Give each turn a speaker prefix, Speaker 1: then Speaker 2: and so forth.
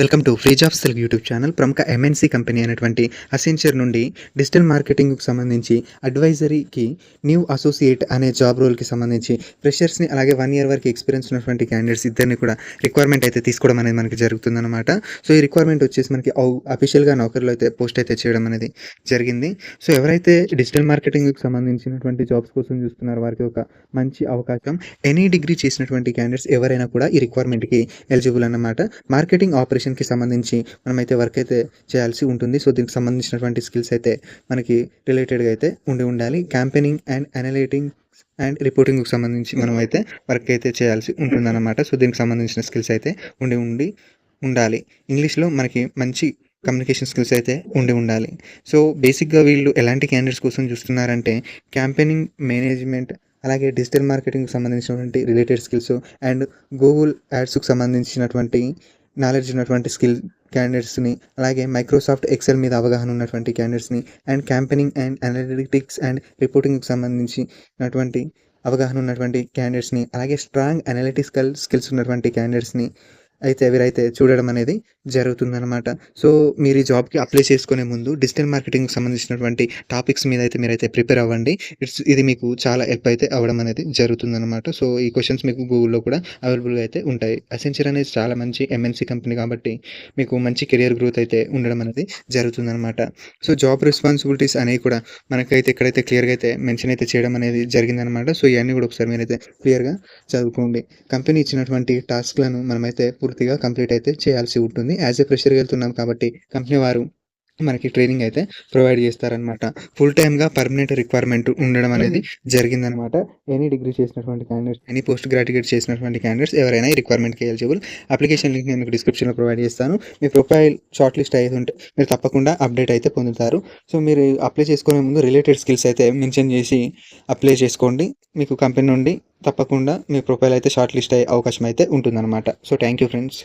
Speaker 1: Welcome to free jobs Telugu YouTube channel. ప్రముఖ MNC company అయినటువంటి Accenture నుండి digital మార్కెటింగ్కి సంబంధించి అడ్వైజరీకి న్యూ అసోసియేట్ అనే జాబ్ రోల్కి సంబంధించి ఫ్రెషర్స్ని అలాగే వన్ ఇయర్ వరకు ఎక్స్పీరియన్స్ ఉన్నటువంటి క్యాండిడేట్స్ ఇద్దరిని కూడా రిక్వైర్మెంట్ అయితే తీసుకోవడం అనేది మనకి జరుగుతుందన్నమాట. సో ఈ రిక్వైర్మెంట్ వచ్చేసి మనకి అఫీషియల్గా నౌకరీలో అయితే పోస్ట్ అయితే చేయడం అనేది జరిగింది. సో ఎవరైతే డిజిటల్ మార్కెటింగ్కి సంబంధించినటువంటి జాబ్స్ కోసం చూస్తున్నారో వారికి ఒక మంచి అవకాశం. ఎనీ డిగ్రీ చేసినటువంటి క్యాండిడేట్స్ ఎవరైనా కూడా ఈ రిక్వైర్మెంట్కి ఎలిజిబుల్ అన్నమాట. మార్కెటింగ్ ఆపరేషన్ ఆపరేషన్కి సంబంధించి మనమైతే వర్క్ అయితే చేయాల్సి ఉంటుంది. సో దీనికి సంబంధించినటువంటి స్కిల్స్ అయితే మనకి రిలేటెడ్గా అయితే ఉండి ఉండాలి. క్యాంపెయినింగ్ అండ్ అనలైటింగ్ అండ్ రిపోర్టింగ్కి సంబంధించి మనం అయితే వర్క్ అయితే చేయాల్సి ఉంటుందన్నమాట. సో దీనికి సంబంధించిన స్కిల్స్ అయితే ఉండి ఉండి ఉండాలి. ఇంగ్లీష్లో మనకి మంచి కమ్యూనికేషన్ స్కిల్స్ అయితే ఉండి ఉండాలి. సో బేసిక్గా వీళ్ళు ఎలాంటి క్యాండిడేట్స్ కోసం చూస్తున్నారంటే క్యాంపెయినింగ్ మేనేజ్మెంట్ అలాగే డిజిటల్ మార్కెటింగ్కి సంబంధించినటువంటి రిలేటెడ్ స్కిల్స్ అండ్ గూగుల్ యాడ్స్కి సంబంధించినటువంటి నాలెడ్జ్ ఉన్నటువంటి స్కిల్ క్యాండిడేట్స్ని అలాగే మైక్రోసాఫ్ట్ ఎక్సెల్ మీద అవగాహన ఉన్నటువంటి క్యాండిడేట్స్ని and campaigning and analytics and రిపోర్టింగ్కి సంబంధించినటువంటి అవగాహన ఉన్నటువంటి క్యాండిడేట్స్ని అలాగే స్ట్రాంగ్ అనలిటికల్ స్కిల్స్ ఉన్నటువంటి క్యాండిడేట్స్ని అయితే వీరైతే చూడడం అనేది జరుగుతుందన్నమాట. సో మీరు ఈ జాబ్కి అప్లై చేసుకునే ముందు డిజిటల్ మార్కెటింగ్కి సంబంధించినటువంటి టాపిక్స్ మీద అయితే మీరైతే ప్రిపేర్ అవ్వండి. ఇట్స్ ఇది మీకు చాలా హెల్ప్ అయితే అవ్వడం అనేది జరుగుతుందన్నమాట. సో ఈ క్వశ్చన్స్ మీకు గూగుల్లో కూడా అవైలబుల్గా అయితే ఉంటాయి. అసెంచర్ అనేది చాలా మంచి ఎంఎన్సీ కంపెనీ కాబట్టి మీకు మంచి కెరియర్ గ్రోత్ అయితే ఉండడం అనేది జరుగుతుందన్నమాట. సో జాబ్ రెస్పాన్సిబిలిటీస్ అనేవి కూడా మనకైతే ఎక్కడైతే క్లియర్గా అయితే మెన్షన్ అయితే చేయడం అనేది జరిగిందనమాట సో ఇవన్నీ కూడా ఒకసారి మీరైతే క్లియర్గా చదువుకోండి. కంపెనీ ఇచ్చినటువంటి టాస్క్లను మనమైతే పూర్తిగా కంప్లీట్ అయితే చేయాల్సి ఉంటుంది. యాజ్ ఏ ఫ్రెషర్ వెళ్తున్నాం కాబట్టి కంపెనీ వారు మనకి ట్రైనింగ్ అయితే ప్రొవైడ్ చేస్తారనమాట ఫుల్ టైమ్గా పర్మనెంట్ రిక్వైర్మెంట్ ఉండడం అనేది జరిగిందనమాట ఎనీ డిగ్రీ చేసినటువంటి క్యాండిడేట్స్ ఎనీ పోస్ట్ గ్రాడ్యుయేట్ చేసినటువంటి క్యాండిడేట్స్ ఎవరైనా ఈ రిక్వైర్మెంట్కి ఎలిజిబుల్ అప్లికేషన్ లింక్ నేను డిస్క్రిప్షన్లో ప్రొవైడ్ చేస్తాను. మీ ప్రొఫైల్ షార్ట్ లిస్ట్ అయితే ఉంటే మీరు తప్పకుండా అప్డేట్ అయితే పొందుతారు. సో మీరు అప్లై చేసుకునే ముందు రిలేటెడ్ స్కిల్స్ అయితే మెన్షన్ చేసి అప్లై చేసుకోండి. మీకు కంపెనీ నుండి తప్పకుండా మీ ప్రొఫైల్ అయితే షార్ట్ లిస్ట్ అయ్యే అవకాశం అయితే ఉంటుందన్నమాట. So thank you friends